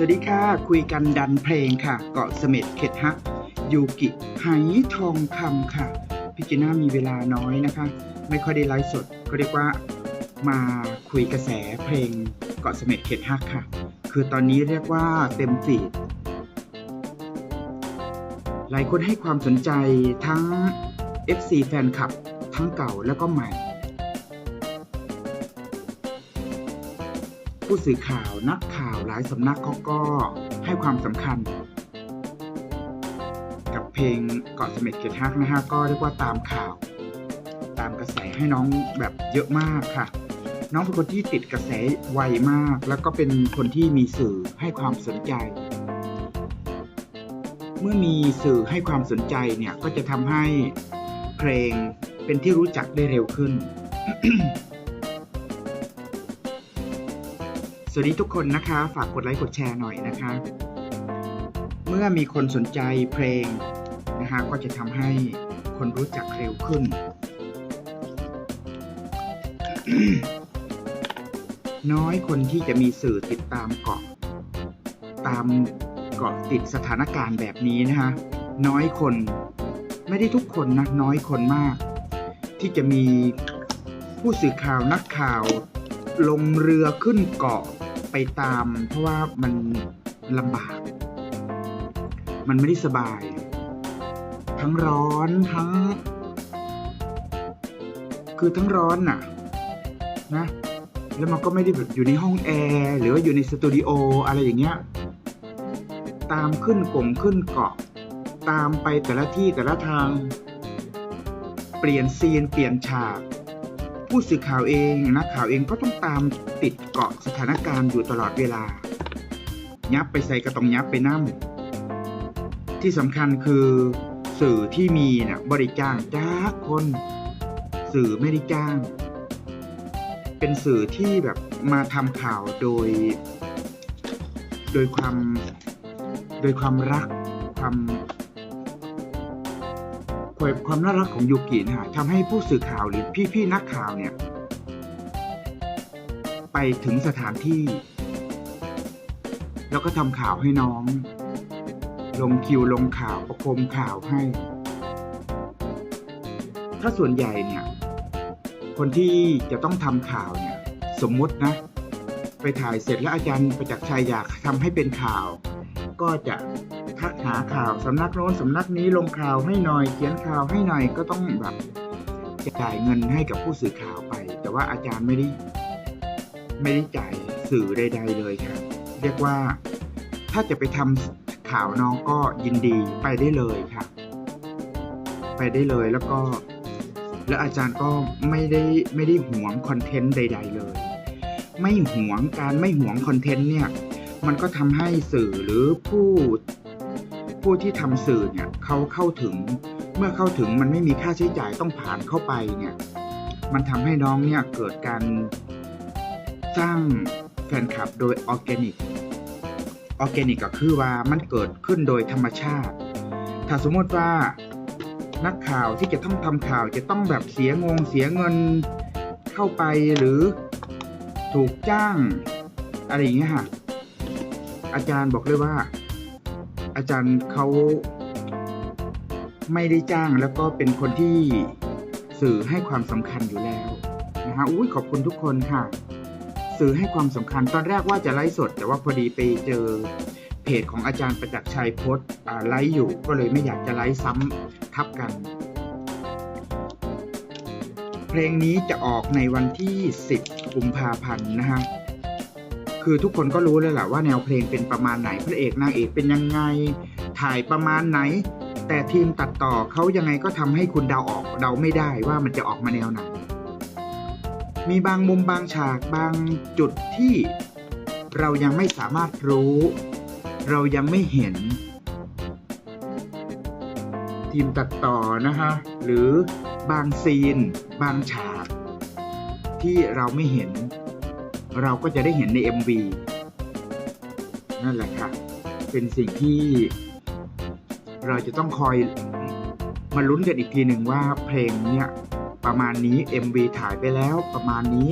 สวัสดีค่ะ คุยกันดันเพลงค่ะ เกาะเสม็ดเข็ดฮักยูกิไหทองคำค่ะ พี่จีน่ามีเวลาน้อยนะคะ ไม่ค่อยได้ไลฟ์สด ก็เรียกว่ามาคุยกระแสเพลงเกาะเสม็ดเข็ดฮักค่ะ คือตอนนี้เรียกว่าเต็มฟีด หลายคนให้ความสนใจทั้ง FC แฟนคลับ ทั้งเก่าแล้วก็ใหม่ ผู้สื่อข่าวนักข่าวหลายสำนักเขาก็ให้ความสำคัญ กับเพลงเกาะเสม็ดเกตฮักนะฮะก็เรียกว่าตามข่าว ตามกระแสให้น้องแบบเยอะมากค่ะ น้องเป็นคนที่ติดกระแสไวมาก แล้วก็เป็นคนที่มีสื่อให้ความสนใจ เมื่อมีสื่อให้ความสนใจเนี่ยก็จะทำให้เพลงเป็นที่รู้จักได้เร็วขึ้น สวัสดีทุกคนนะคะ ฝากกดไลค์กดแชร์หน่อยนะคะ เมื่อมีคนสนใจเพลงนะคะก็จะทำให้คนรู้จักเร็วขึ้น น้อยคนที่จะมีสื่อติดตามเกาะ ตามเกาะติดสถานการณ์แบบนี้นะคะน้อยคนไม่ได้ทุกคนนะน้อยคนมาก ที่จะมีผู้สื่อข่าวนักข่าว ลงเรือขึ้นเกาะ ตาม เพราะว่ามันลำบาก มันไม่ได้สบาย ทั้งร้อนทั้ง คือทั้งร้อนน่ะ นะ แล้วมันก็ไม่ได้แบบอยู่ในห้องแอร์หรือว่าอยู่ในสตูดิโออะไรอย่างเงี้ย ตามขึ้นกงขึ้นเกาะ ตามไปแต่ละที่แต่ละทาง เปลี่ยนซีนเปลี่ยนฉาก ผู้สื่อข่าวเองนักข่าวเองก็ต้องตามติดเกาะสถานการณ์อยู่ตลอดเวลา ยับไปใส่กระตองยับไปนั่มที่สำคัญคือสื่อที่มีเนะ่ะบริจ้างจ้าคน สื่อไม่ได้จ้าง เป็นสื่อที่แบบมาทำข่าวโดย โดยความโดยความรักความ ความความน่ารักของยูกินะฮะทำให้ผู้สื่อข่าวหรือพี่ๆนักข่าวเนี่ย ไปถึงสถานที่ แล้วก็ทำข่าวให้น้อง ลงคิวลงข่าวประคมข่าวให้ ถ้าส่วนใหญ่เนี่ย คนที่จะต้องทำข่าวเนี่ย สมมุตินะ ไปถ่ายเสร็จแล้วอาจารย์ประจักษ์ชัยอยากทำให้เป็นข่าว ก็จะทักหาข่าวสำนักโน้นสำนักนี้ลงข่าวให้หน่อย เขียนข่าวให้หน่อยก็ต้องแบบจ่ายเงินให้กับผู้สื่อข่าวไป แต่ว่าอาจารย์ไม่ได้ไม่ได้จ่ายสื่อใด ๆ เลยครับเรียกว่าถ้าจะไปทำข่าวน้องก็ยินดีไปได้เลยครับไปได้เลยแล้วก็ แล้วอาจารย์ก็ไม่ได้ไม่ได้หวงคอนเทนต์ใด ๆ เลย ไม่หวงการไม่หวงคอนเทนต์เนี่ย มันก็ทำให้สื่อหรือผู้ผู้ที่ทำสื่อเนี่ยเขาเข้าถึง เมื่อเข้าถึงมันไม่มีค่าใช้จ่ายต้องผ่านเข้าไปเนี่ยมันทำให้น้องเนี่ยเกิดการสร้างแฟนคลับโดยออร์แกนิกออร์แกนิกก็คือว่ามันเกิดขึ้นโดยธรรมชาติ ถ้าสมมติว่านักข่าวที่จะต้องทำข่าวจะต้องแบบเสียงงเสียเงินเข้าไปหรือถูกจ้างอะไรอย่างเงี้ยค่ะ อาจารย์บอกเลยว่า อาจารย์เขาไม่ได้จ้างแล้วก็เป็นคนที่สื่อให้ความสำคัญอยู่แล้วนะฮะอุ้ยขอบคุณทุกคนค่ะ สื่อให้ความสำคัญตอนแรกว่าจะไลฟ์สด แต่ว่าพอดีไปเจอเพจของอาจารย์ประจักษ์ชัยโพสต์ไลฟ์อยู่ก็เลยไม่อยากจะไลฟ์ซ้ำทับกัน เพลงนี้จะออกในวันที่ 10 กุมภาพันธ์นะฮะ คือทุกคนก็รู้เลยแหละว่าแนวเพลงเป็นประมาณไหนพระเอกนางเอกเป็นยังไง ถ่ายประมาณไหน แต่ทีมตัดต่อเขายังไงก็ทำให้คุณเดาออกเดาไม่ได้ว่ามันจะออกมาแนวไหนมีบางมุมบางฉากบางจุดที่เรายังไม่สามารถรู้ เรายังไม่เห็น ทีมตัดต่อนะฮะหรือบางซีน บางฉาก ที่เราไม่เห็น เราก็จะได้เห็นใน MV นั่นแหละค่ะ เป็นสิ่งที่เราจะต้องคอยมาลุ้นกันอีกทีหนึ่งว่าเพลงเนี้ยประมาณนี้ MV ถ่ายไปแล้วประมาณนี้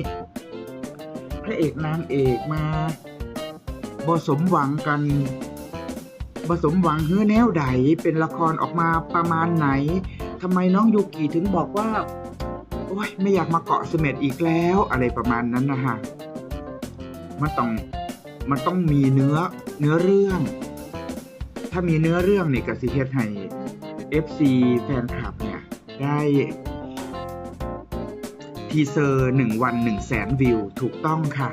พระเอกนางเอกมาบสมหวังกันบสมหวังเฮือแนวใดเป็นละครออกมาประมาณไหนทำไมน้องยูกิถึงบอกว่าโอ้ยไม่อยากมาเกาะเสม็ดอีกแล้ว อะไรประมาณนั้นนะฮะ มันต้องมันต้องมีเนื้อเนื้อเรื่อง ถ้ามีเนื้อเรื่องเนี่ยกสิเฮ็ดให้ FC แฟนคลับเนี่ยได้ทีเซอร์หนึ่งวันหนึ่งแสนวิวถูกต้องค่ะ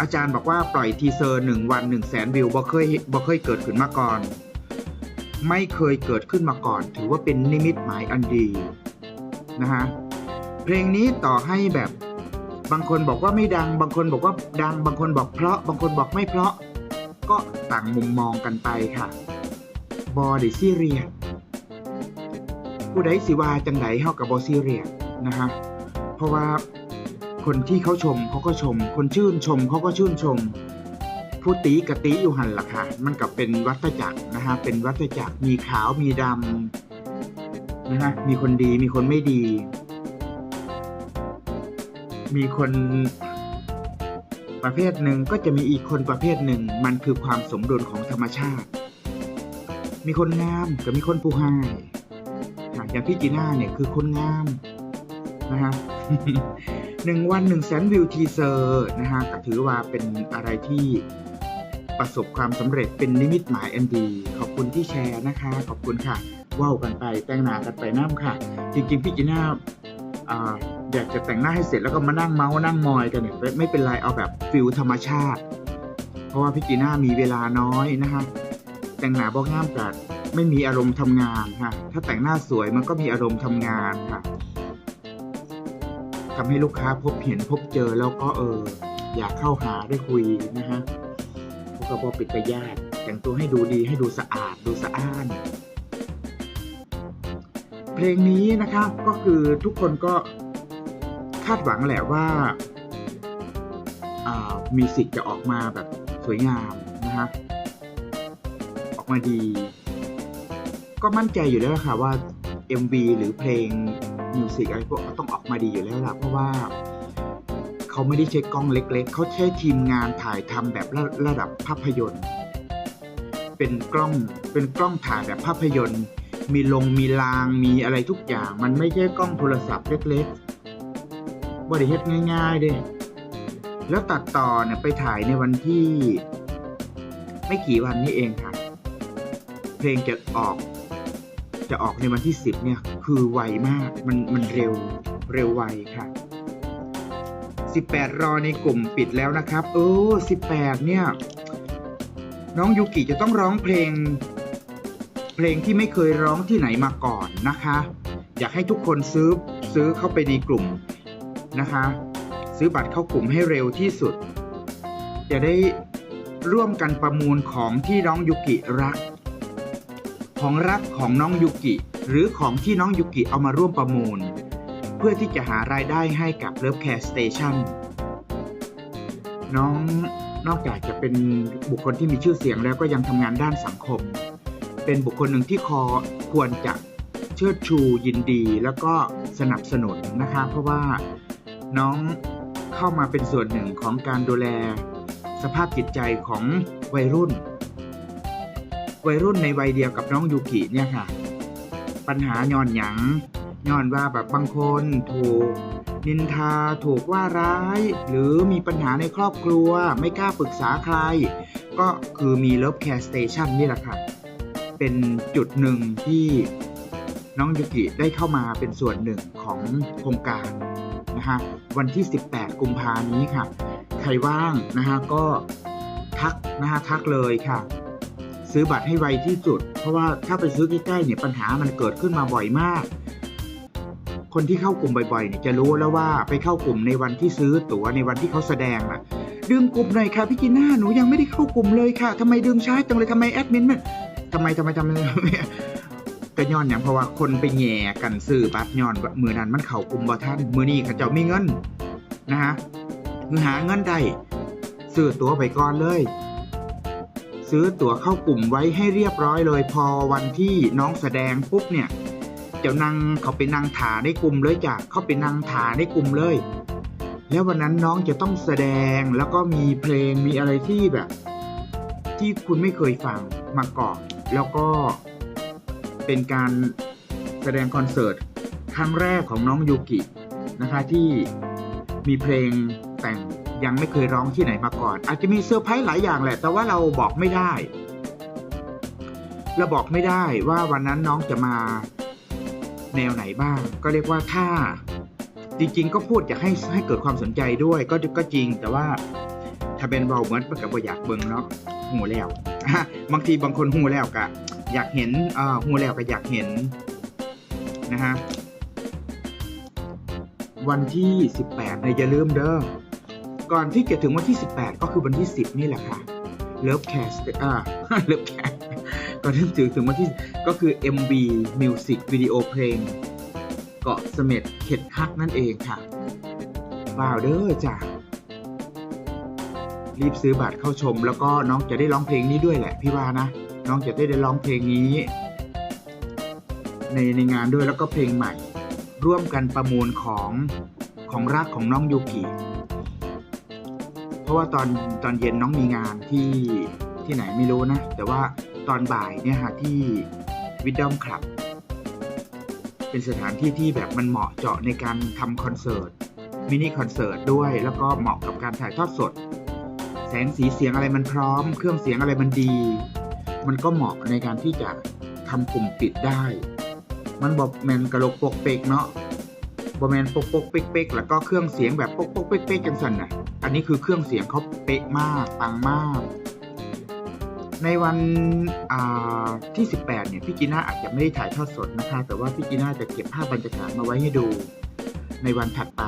อาจารย์บอกว่าปล่อยทีเซอร์หนึ่งวันหนึ่งแสนวิวบ่เคยบ่เคยเกิดขึ้นมาก่อน ไม่เคยเกิดขึ้นมาก่อน ถือว่าเป็นนิมิตหมายอันดีนะฮะเพลงนี้ต่อให้แบบ บางคนบอกว่าไม่ดัง บางคนบอกว่าดัง บางคนบอกเพราะ บางคนบอกไม่เพราะ ก็ต่างมุมมองกันไปค่ะ บอดิซีเรียผู้ใดสิว่าจังไดเฮากับบอซีเรียนะฮะ เพราะว่าคนที่เขาชมเขาก็ชม คนชื่นชมเขาก็ชื่นชม ผู้ตีกะตีอยู่หันล่ะค่ะ มันกับเป็นวัฏจักรนะฮะ เป็นวัฏจักรมีขาวมีดำนะฮะ มีคนดีมีคนไม่ดี มีคนประเภทหนึ่งก็จะมีอีกคนประเภทหนึ่ง มันคือความสมดุลของธรรมชาติ มีคนงามกับมีคนผู้ให้อย่างพี่จีน่าเนี่ยคือคนงามนะฮะหนึ่งวันหนึ่งแสนวิวทีเซอร์นะฮะก็ถือว่าเป็นอะไรที่ประสบความสำเร็จเป็นนิมิตหมายอันดี ขอบคุณที่แชร์นะคะ ขอบคุณค่ะว่าวกันไปแต่งหน้ากันไปน้ำค่ะ จริงๆพี่จีน่า อยากจะแต่งหน้าให้เสร็จแล้วก็มานั่งเมาส์นั่งมอยกันเนี่ยไม่เป็นไรเอาแบบฟิลธรรมชาติ เพราะว่าพี่จีน่ามีเวลาน้อยนะฮะแต่งหน้าบอกง่ามกัดไม่มีอารมณ์ทำงานค่ะถ้าแต่งหน้าสวยมันก็มีอารมณ์ทำงานค่ะทำให้ลูกค้าพบเห็นพบเจอแล้วก็เออ อยากเข้าหาได้คุยนะฮะพวกกระบอกปิดไปยากแต่งตัวให้ดูดีให้ดูสะอาดดูสะอ้านเพลงนี้นะครับก็คือทุกคนก็าดหวังแหละว่าามีสิทธิ์จะออกมาแบบสวยงามนะฮะออกมาดี ก็มั่นใจอยู่แล้วล่ะค่ะว่า MV หรือเพลงมิวสิกอะไรพวกก็ต้องออกมาดีอยู่แล้วล่ะเพราะว่าเขาไม่ได้ใช้กล้องเล็ก ๆ เขาใช้ทีมงานถ่ายทำแบบระระดับภาพยนตร์ เป็นกล้องเป็นกล้องถ่ายแบบภาพยนตร์ มีลงมีรางมีอะไรทุกอย่าง มันไม่ใช่กล้องโทรศัพท์เล็ก ๆ บริเฮ็ดง่ายๆเด้แล้วตัดต่อเนี่ยไปถ่ายในวันที่ ไม่กี่วันนี้เองค่ะ เพลงจะออก จะออกในวันที่10เนี่ย คือไวมากมันมันเร็วเร็วไวค่ะ18รอในกลุ่มปิดแล้วนะครับ เออ18เนี่ย น้องยูกิจะต้องร้องเพลง เพลงที่ไม่เคยร้องที่ไหนมาก่อนนะคะ อยากให้ทุกคนซื้อซื้อเข้าไปในกลุ่ม นะคะ ซื้อบัตรเข้ากลุ่มให้เร็วที่สุด จะได้ร่วมกันประมูลของที่น้องยูกิรัก ของรักของน้องยูกิ หรือของที่น้องยูกิเอามาร่วมประมูล เพื่อที่จะหารายได้ให้กับ Love Care Station น้องนอกจากจะเป็นบุคคลที่มีชื่อเสียงแล้วก็ยังทำงานด้านสังคม เป็นบุคคลหนึ่งที่คอควรจะเชิดชูยินดีแล้วก็สนับสนุนนะคะ เพราะว่า น้องเข้ามาเป็นส่วนหนึ่งของการดูแล สภาพจิตใจของวัยรุ่น วัยรุ่นในวัยเดียวกับน้องยูกิเนี่ยค่ะ ปัญหาย้อนหยังย้อนว่าแบบบางคนถูกนินทาถูกว่าร้าย หรือมีปัญหาในครอบครัวไม่กล้าปรึกษาใคร ก็คือมี Love Care Station นี่แหละค่ะ เป็นจุดหนึ่งที่น้องยูกิได้เข้ามาเป็นส่วนหนึ่งของโครงการนะฮะ วันที่ 18 กุมภานี้ค่ะ ใครว่างนะฮะก็ทักนะฮะทักเลยค่ะ ซื้อบัตรให้ไวที่สุด เพราะว่าถ้าไปซื้อใกล้ๆเนี่ยปัญหามันเกิดขึ้นมาบ่อยมาก คนที่เข้ากลุ่มบ่อยๆเนี่ยจะรู้แล้วว่าไปเข้ากลุ่มในวันที่ซื้อตั๋วในวันที่เขาแสดงอะดึงกลุ่มหน่อยค่ะพี่จีน่าหนูยังไม่ได้เข้ากลุ่มเลยค่ะทำไมดึงช้าจังเลยทำไมแอดมินมันทำไมทำไมทำไม ก็ย้อนอย่างเพราะว่าคนไปแย่กันซื้อบัตรย้อนว่ามือนั้นมันเข้ากลุ่มบ่ท่านมือนี้เขาเจ้ามีเงินนะฮะคือหาเงินได้ซื้อตั๋วไปก่อนเลย ซื้อตั๋วเข้ากลุ่มไว้ให้เรียบร้อยเลย พอวันที่น้องแสดงปุ๊บเนี่ยเจ้านางเขาไปนั่งถาในกลุ่มเลยจ้ะเขาไปนั่งถาในกลุ่มเลย แล้ววันนั้นน้องจะต้องแสดงแล้วก็มีเพลงมีอะไรที่แบบ ที่คุณไม่เคยฟังมาก่อนแล้วก็ เป็นการแสดงคอนเสิร์ตครั้งแรกของน้องยูกินะคะที่มีเพลงแต่งยังไม่เคยร้องที่ไหนมาก่อน อาจจะมีเซอร์ไพรส์หลายอย่างแหละ แต่ว่าเราบอกไม่ได้ เราบอกไม่ได้ว่าวันนั้นน้องจะมาแนวไหนบ้าง ก็เรียกว่าถ้าจริง ๆ ก็พูดอยากให้ให้เกิดความสนใจด้วย ก็ก็จริง แต่ว่าถ้าเป็นเบาเหมือนกับว่าอยากเบิ่งเนาะหูแล้วบางทีบางคนหูแล้วก็ อยากเห็นเอ่อหูแล้วก็อยากเห็นนะฮะวันที่ 18เนี่ยอย่าลืมเด้อก่อนที่จะถึงวันที่ 18 ก็คือวันที่ 10 นี่แหละค่ะเลิฟแคสอ่าเลิฟแคสก่อนที่จะถึงวันที่ก็คือ MV Music วิดีโอเพลงเกาะเสม็ดเข็ดฮักนั่นเองค่ะบ่าวเด้อจ้ะรีบซื้อบัตรเข้าชม แล้วก็น้องจะได้ร้องเพลงนี้ด้วยแหละพี่ว่านะ น้องจะได้ได้ร้องเพลงนี้ ในในงานด้วยแล้วก็เพลงใหม่ ร่วมกันประมูลของของรักของน้องยูกิเพราะว่าตอนตอนเย็นน้องมีงานที่ที่ไหนไม่รู้นะ แต่ว่าตอนบ่ายเนี่ยฮะที่วิดดอมคลับ เป็นสถานที่ที่แบบมันเหมาะเจาะในการทำคอนเสิร์ตมินิคอนเสิร์ตด้วย แล้วก็เหมาะกับการถ่ายทอดสด แสงสีเสียงอะไรมันพร้อม เครื่องเสียงอะไรมันดี มันก็เหมาะในการที่จะทำกลุ่มปิดได้ มันบอกแมนกระโหลกปกเปกเนาะบอแมนปกปกเป๊กเป๊กแล้วก็เครื่องเสียงแบบปกปกเป๊กเป๊กจังสันน่ะ อันนี้คือเครื่องเสียงเขาเป๊ะมากปังมาก ในวันอ่าที่ 18 เนี่ยพี่จีน่าอาจจะไม่ได้ถ่ายทอดสดนะคะ แต่ว่าพี่จีน่าจะเก็บภาพบรรยากาศมาไว้ให้ดูในวันถัดไป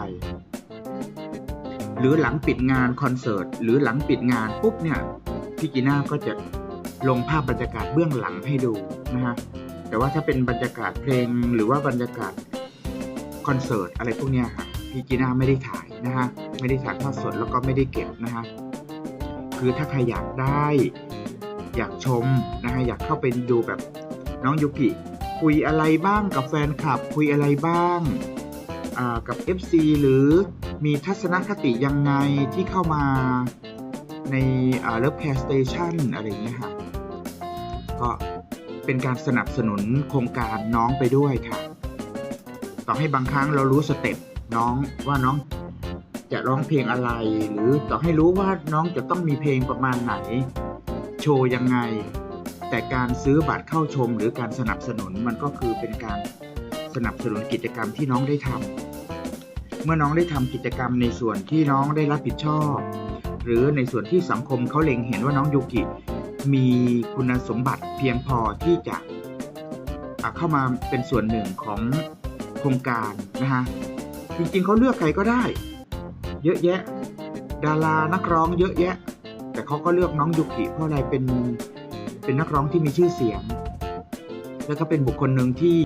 หรือหลังปิดงานคอนเสิร์ตหรือหลังปิดงานปุ๊บเนี่ยพี่จีน่าก็จะ ลงภาพบรรยากาศเบื้องหลังให้ดูนะฮะแต่ว่าถ้าเป็นบรรยากาศเพลงหรือว่าบรรยากาศคอนเสิร์ตอะไรพวกเนี้ยค่ะพี่จีน่าไม่ได้ถ่ายนะฮะไม่ได้ถ่ายทอดสดแล้วก็ไม่ได้เก็บนะฮะคือถ้าใครอยากได้อยากชมนะฮะอยากเข้าไปดูแบบน้องยุกิคุยอะไรบ้างกับแฟนคลับ คุยอะไรบ้างอ่ากับ FC หรือมีทัศนคติยังไงที่เข้ามาในอ่า Love Care Station อะไรอย่างเงี้ยค่ะ ก็เป็นการสนับสนุนโครงการน้องไปด้วยค่ะ ต่อให้บางครั้งเรารู้สเต็ปน้องว่าน้องจะร้องเพลงอะไร หรือต่อให้รู้ว่าน้องจะต้องมีเพลงประมาณไหน โชว์ยังไง แต่การซื้อบัตรเข้าชมหรือการสนับสนุนมันก็คือเป็นการสนับสนุนกิจกรรมที่น้องได้ทำเมื่อน้องได้ทำกิจกรรมในส่วนที่น้องได้รับผิดชอบ หรือในส่วนที่สังคมเขาเล็งเห็นว่าน้องยูกิ มีคุณสมบัติเพียงพอที่จะเข้ามาเป็นส่วนหนึ่งของโครงการนะฮะจริงๆเขาเลือกใครก็ได้ เยอะแยะ ดารานักร้องเยอะแยะ แต่เขาก็เลือกน้องยุกิเพราะอะไรเป็นเป็นนักร้องที่มีชื่อเสียง แล้วก็เป็นบุคคลหนึ่งที่